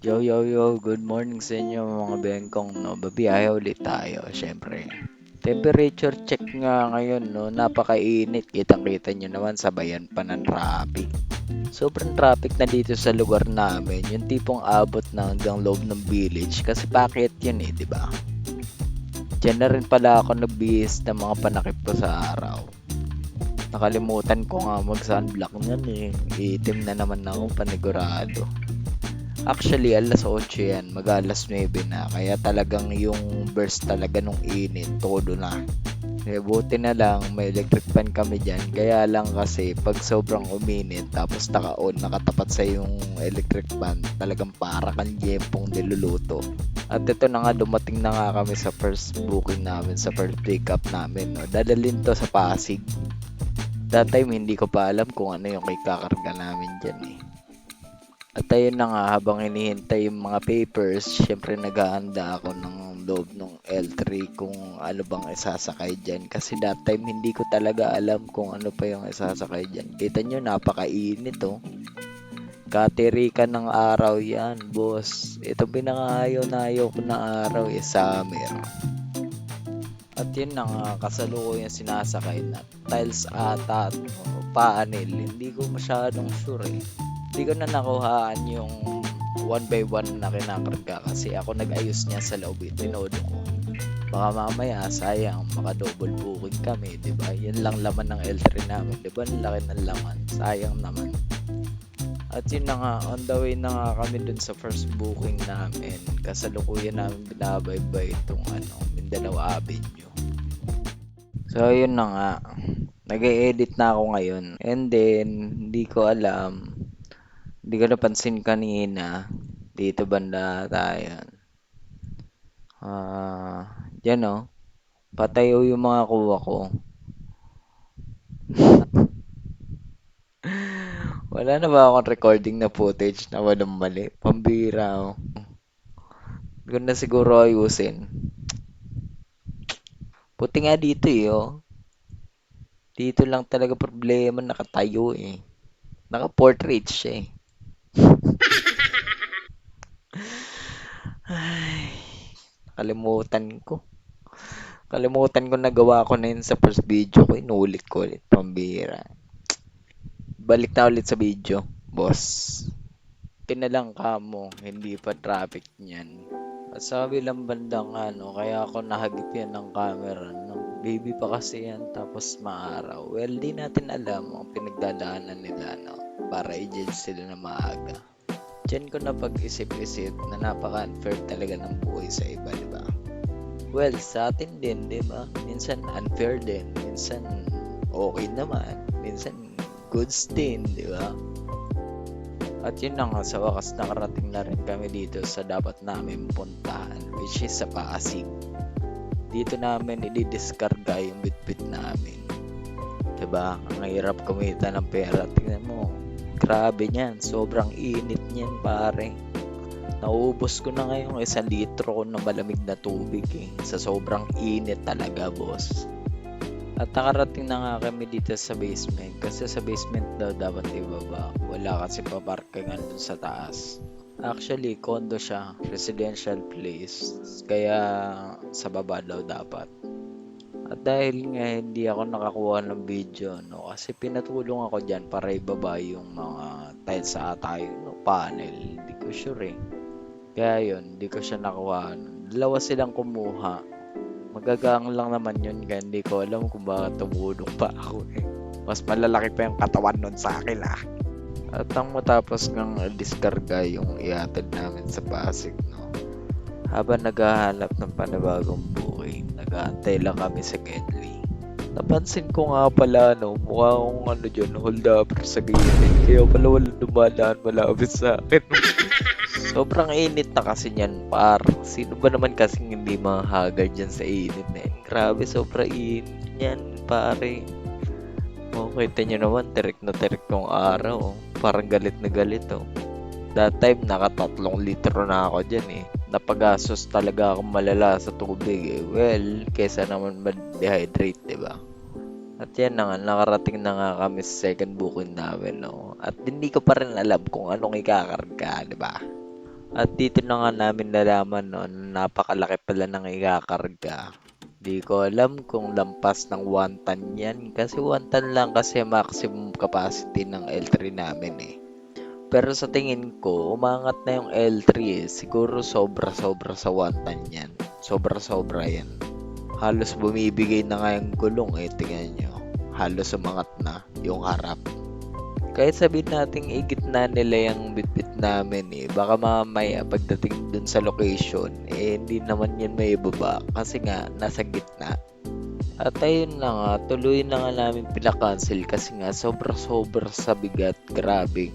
Yo, yo, yo, good morning sa inyo mga bengkong, no? Babiyahe ulit tayo, syempre. Temperature check nga ngayon, no? Napakainit, kitang-kita nyo naman, sabayan pa ng traffic. Sobrang traffic na dito sa lugar namin, yung tipong abot na hanggang loob ng village, kasi bakit yun eh, di ba? Diyan na rin pala ako nagbihis ng mga panakip ko sa araw. Nakalimutan ko nga mag-sunblock niyan eh. Itim na naman ako panigurado. Actually, alas 8 yan. Mag alas 9 na. Kaya talagang yung burst talaga nung init. Todo na. Kaya buti na lang, may electric fan kami dyan. Kaya lang kasi, pag sobrang uminit, tapos naka-on, nakatapat sa yung electric fan, talagang para kang jempong niluluto. At ito na nga, dumating na nga kami sa first booking namin, sa first pick up namin. No? Dadalhin to sa Pasig. That time, hindi ko pa alam kung ano yung ikakarga namin dyan eh. At ayun na nga, habang hinihintay yung mga papers, syempre naghahanda ako ng loob ng L3 kung ano bang isasakay dyan. Kasi that time hindi ko talaga alam kung ano pa yung isasakay dyan. Kita nyo, napakainit oh. Katirikan ng araw yan, boss. Ito pinangayaw na ayaw ko na araw eh, summer. At yun na nga, kasalukuyan sinasakay na tiles ata at panel. Hindi ko masyadong sure eh hindi ko na nakuhaan yung one by one na kinakarga kasi ako nag-ayos niya sa loob eh. Tinodo ko. Baka mamaya, sayang, maka double booking kami, di ba? Yan lang laman ng L3 namin, di ba? Laki ng laman. Sayang naman. At yun na nga, on the way na nga kami dun sa first booking namin. Kasalukuyan namin binabaybay itong ano, Mindanao Avenue. So, yun na nga. Nag-edit na ako ngayon. And then, hindi ko alam hindi ko napansin kanina. Dito banda tayo. Ah, uh, yan oh. Patayo yung mga kuha ko. Wala na ba akong recording na footage na walang mali? Pambira oh. Hindi ko na siguro ayusin. Puti nga dito eh oh. Dito lang talaga problema nakatayo eh. Naka-portrait siya eh. Ay, nakalimutan ko. Kalimutan ko nagawa ko na yun sa first video ko. Inulit ko ulit. Pambira. Balik na ulit sa video, boss. Tinalang ka mo. Hindi pa traffic niyan. At sa bilang bandang ano, kaya ako nahagip yan ng camera. No? Baby pa kasi yan, tapos maaraw. Well, di natin alam ang pinagdadaanan nila, no? Para i-judge sila na maaga. Diyan ko na pag-isip-isip na napaka-unfair talaga ng buhay sa iba, di ba? Well, sa atin din, di ba? Minsan unfair din, minsan okay naman, minsan goods din, di ba? At yun na nga, sa wakas nakarating na rin kami dito sa dapat namin puntahan, which is sa Pasig. Dito namin i-discarga yung bitbit namin. Diba? Ang hirap kumita ng pera. Tingnan mo, Grabe niyan, sobrang init niyan pare. Naubos ko na ngayon isang litro ko ng malamig na tubig eh. Sa sobrang init talaga boss. At nakarating na nga kami dito sa basement kasi sa basement daw dapat ibaba. Wala kasi paparkingan dun sa taas. Actually, condo siya, residential place. Kaya sa baba daw dapat. At dahil nga hindi ako nakakuha ng video, no, kasi pinatulong ako dyan para ibaba yung mga tiles sa tayo, no, panel. Hindi ko sure eh. Kaya yun, hindi ko siya nakuha. Dalawa silang kumuha. Magagang lang naman yun, kaya hindi ko alam kung bakit tumulong pa ako eh. Mas malalaki pa yung katawan nun sa akin ah. At ang matapos ng diskarga yung iatid namin sa Pasig, no. Habang naghahanap ng panibagong buhay, nag-aantay lang kami sa Gedli. Napansin ko nga pala, no, mukha akong ano dyan, hold up sa gilid. Kaya pala wala dumadaan malapit sa akin. Sobrang init na kasi niyan, par. Sino ba naman kasing hindi mahagard dyan sa init na yan? Grabe, sobrang init niyan, pare. Oh, kita nyo naman, terik na terik yung araw. Oh. Parang galit na galit, oh. That time, nakatatlong litro na ako dyan, eh napagastos talaga akong malala sa tubig eh. Well, kesa naman ma-dehydrate, di ba? At yan na nga, nakarating na nga kami sa second booking namin, no? At hindi ko pa rin alam kung anong ikakarga, di ba? At dito na nga namin nalaman no, na napakalaki pala ng ikakarga. Di ko alam kung lampas ng 1 ton yan. Kasi 1 ton lang kasi maximum capacity ng L3 namin eh. Pero sa tingin ko, umangat na yung L3 eh. Siguro sobra-sobra sa 1 ton yan. Sobra-sobra yan. Halos bumibigay na nga yung gulong eh. Tingnan nyo. Halos umangat na yung harap. Kahit sabihin nating igit na nila yung bitbit namin eh. Baka mamaya pagdating dun sa location, eh hindi naman yun may ibaba. Kasi nga, nasa gitna. At ayun na nga, tuloy na nga namin pinakancel kasi nga sobra-sobra sa bigat. Grabe.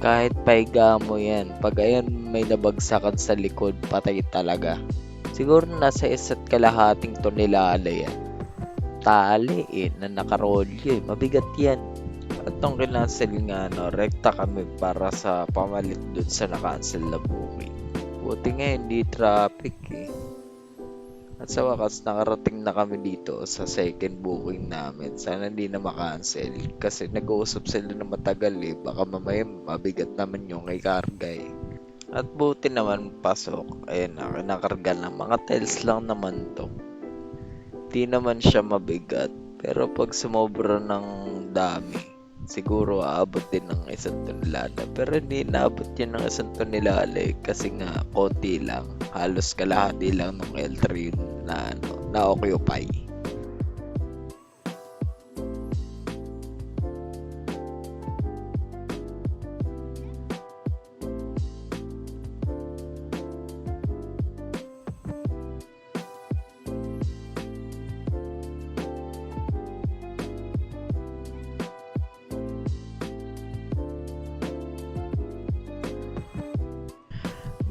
Kahit paiga mo yan, pag ayan may nabagsakan sa likod, patay talaga. Siguro nasa isa't kalahating tonelada yan. Tali eh, na nakarolyo eh. Mabigat yan. At nung kinancel nga, no, rekta kami para sa pamalit dun sa na-cancel na booking. Buti nga hindi traffic eh. At sa wakas, nakarating na kami dito sa second booking namin. Sana hindi na makancel. Kasi nag-uusap sila na matagal eh. Baka mamaya mabigat naman yung kay karga eh. At buti naman pasok. Ayan na, kinakarga na. Mga tiles lang naman to. Di naman siya mabigat. Pero pag sumobra ng dami, siguro aabot din ng isang tonelada. Pero hindi naabot yun ng isang tonelada eh, kasi nga konti lang. Halos kalahati lang ng L3 yun na, ano, na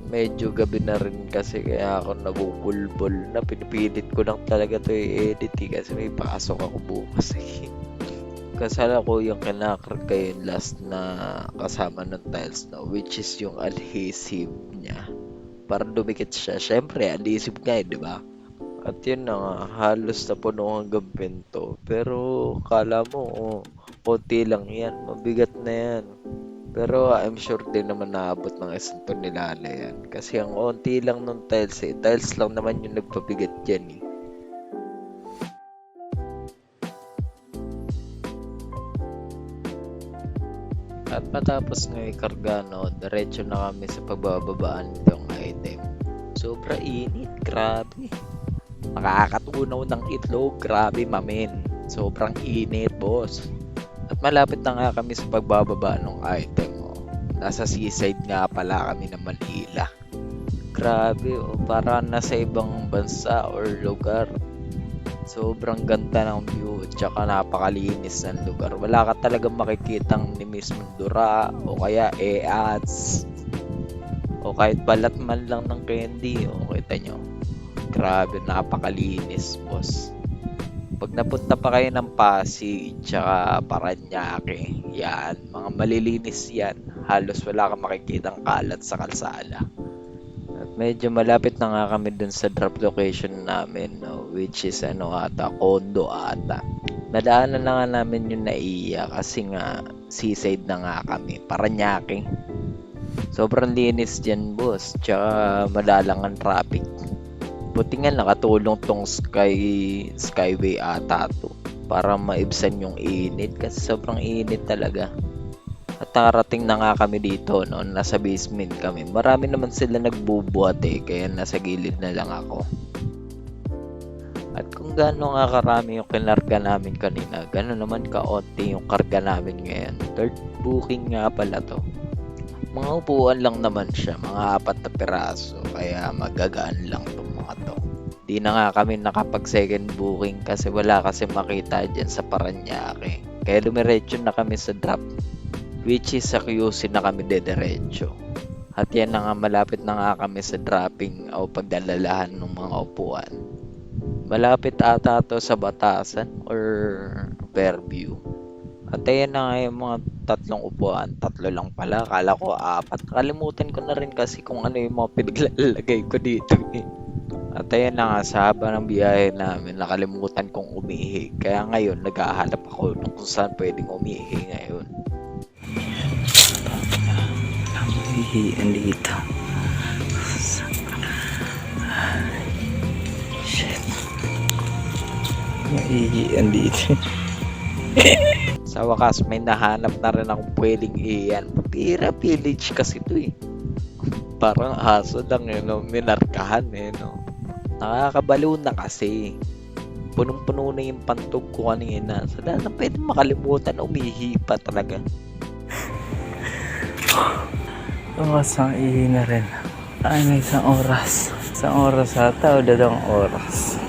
medyo gabi na rin kasi kaya ako nabubulbol na pinipilit ko lang talaga to i-edit eh, kasi may pasok ako bukas eh. Kasala ko yung kinakarga yung last na kasama ng tiles na which is yung adhesive niya. Para dumikit siya. Siyempre, adhesive nga eh, di ba? At yun na nga, halos na puno hanggang pinto. Pero kala mo, oh, konti lang yan. Mabigat na yan. Pero I'm sure din naman naabot ng isang tonelada yan. Kasi ang onti lang nung tiles eh. Tiles lang naman yung nagpabigat dyan eh. At matapos nga ikarga no, diretso na kami sa pagbababaan nitong item. Sobra init, grabe. Makakatunaw ng itlog, grabe mamin. Sobrang init, boss. At malapit na nga kami sa pagbababa ng item. Oh. Nasa seaside nga pala kami ng Manila. Grabe, oh, para nasa ibang bansa or lugar. Sobrang ganda ng view, tsaka napakalinis ng lugar. Wala ka talagang makikitang ni mismong dura, o kaya e-ads, o kahit balat man lang ng candy, o kita nyo. Grabe, napakalinis, boss. Pag napunta pa kayo ng Pasig, tsaka Paranaque, yan, mga malilinis yan. Halos wala kang makikitang kalat sa kalsada. At medyo malapit na nga kami dun sa drop location namin, no, which is ano ata, condo ata. Nadaanan na nga namin yung naiya kasi nga seaside na nga kami, Paranaque. Sobrang linis dyan, boss. Tsaka madalang ang traffic. Buti nga nakatulong tong sky skyway ata to para maibsan yung init kasi sobrang init talaga. At nakarating na nga kami dito no, nasa basement kami. Marami naman sila nagbubuhat eh, kaya nasa gilid na lang ako. At kung gaano nga karami yung kinarga namin kanina, gano'n naman kaunti yung karga namin ngayon. Third booking nga pala to. Mga upuan lang naman siya, mga apat na piraso, kaya magagaan lang tong mga to. Di na nga kami nakapag second booking kasi wala kasi makita dyan sa Paranaque. Kaya dumiretso na kami sa drop, which is sa QC na kami dediretso. At yan na nga malapit na nga kami sa dropping o pagdalalahan ng mga upuan. Malapit ata to sa Batasan or Fairview. At ayan na nga yung mga tatlong upuan. Tatlo lang pala. Kala ko apat. Kalimutan ko na rin kasi kung ano yung mga pinaglalagay ko dito. eh. At ayan na nga, sa haba ng biyahe namin, nakalimutan kong umihi. Kaya ngayon, naghahanap ako ng kung saan pwedeng umihi ngayon. Umihiin dito. Shit. Umihiin dito. sa wakas, may nahanap na rin akong pwedeng iyan. Pira village kasi to eh. Parang aso lang yun, no? minarkahan eh, no? Nakakabaliw na kasi. Punong-puno na yung pantog ko kanina. So, na pwede makalimutan, umihi pa talaga. Tumas ang ihi na rin. Ay, may isang oras. Isang oras ata o dalawang oras.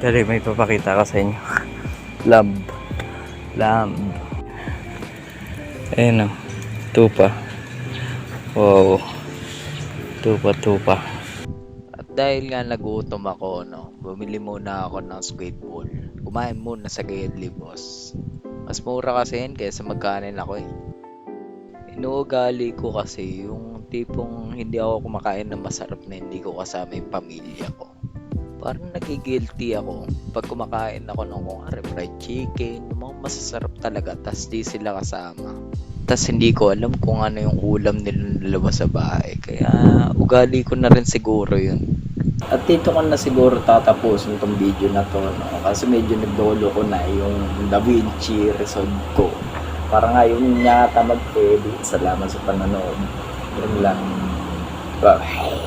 Dali, may papakita ko sa inyo. Lamb. Lamb. Ayun o. Tupa. Wow. Tupa, tupa. Dahil nga nagutom ako, no, bumili muna ako ng squid ball. Kumain muna sa Gayadli, boss. Mas mura kasi yun kaysa magkanin ako eh. Inuugali ko kasi yung tipong hindi ako kumakain ng masarap na hindi ko kasama yung pamilya ko. Parang nagigilty ako pag kumakain ako ng kung fried chicken, yung mga masasarap talaga, tas di sila kasama. Tas hindi ko alam kung ano yung ulam nila dalawa sa bahay. Kaya ugali ko na rin siguro yun. At dito ko na siguro tatapusin tong video na to. No? Kasi medyo nagdolo ko na yung Da Vinci Resolve ko. Para nga yun yata mag-edit. Salamat sa panonood. Yun lang. Bye.